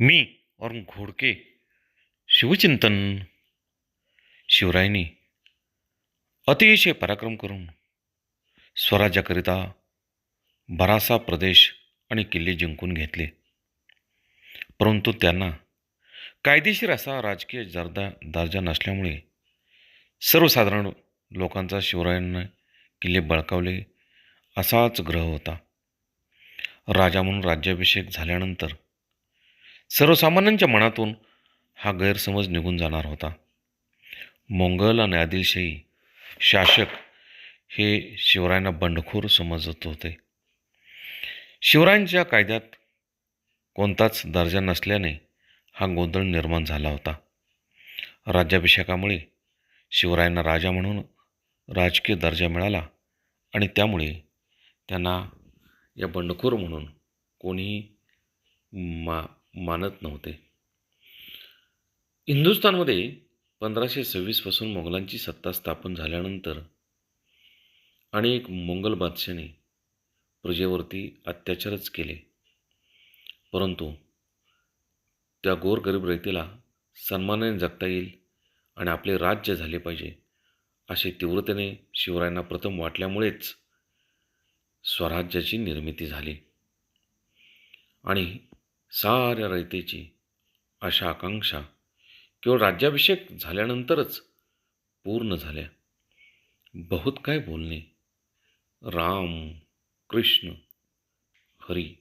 मी और घोडके शिवचिंतन शिवरायांनी अतिशय पराक्रम करून स्वराज्याकरिता बरासा प्रदेश आणि किल्ले जिंकून घेतले. परंतु त्यांना कायदेशीर असा राजकीय दर्जा दर्जा नसल्यामुळे सर्वसाधारण लोकांचा शिवरायांना किल्ले बळकावले असाच ग्रह होता. राजा म्हणून राज्याभिषेक झाल्यानंतर सर्वसामान्यांच्या मनातून हा गैरसमज निघून जाणार होता. मोंगल आणि आदिलशाही शासक हे शिवरायांना बंडखोर समजत होते. शिवरायांच्या कायद्यात कोणताच दर्जा नसल्याने हा गोंधळ निर्माण झाला होता. राज्याभिषेकामुळे शिवरायांना राजा म्हणून राजकीय दर्जा मिळाला आणि त्यामुळे त्यांना या बंडखोर म्हणून कोणीही मा मानत नव्हते. हिंदुस्थानमध्ये पंधराशे सव्वीसपासून मोगलांची सत्ता स्थापन झाल्यानंतर अनेक मोंगल बादशाने प्रजेवरती अत्याचारच केले. परंतु त्या गोरगरीब रयतेला सन्मानाने जगता येईल आणि आपले राज्य झाले पाहिजे असे तीव्रतेने शिवरायांना प्रथम वाटल्यामुळेच स्वराज्याची निर्मिती झाली. आणि साऱ्या रयतेची अशा आकांक्षा केवळ राज्याभिषेक झाल्यानंतरच पूर्ण झाल्या. बहुत काय बोलणे? राम कृष्ण हरी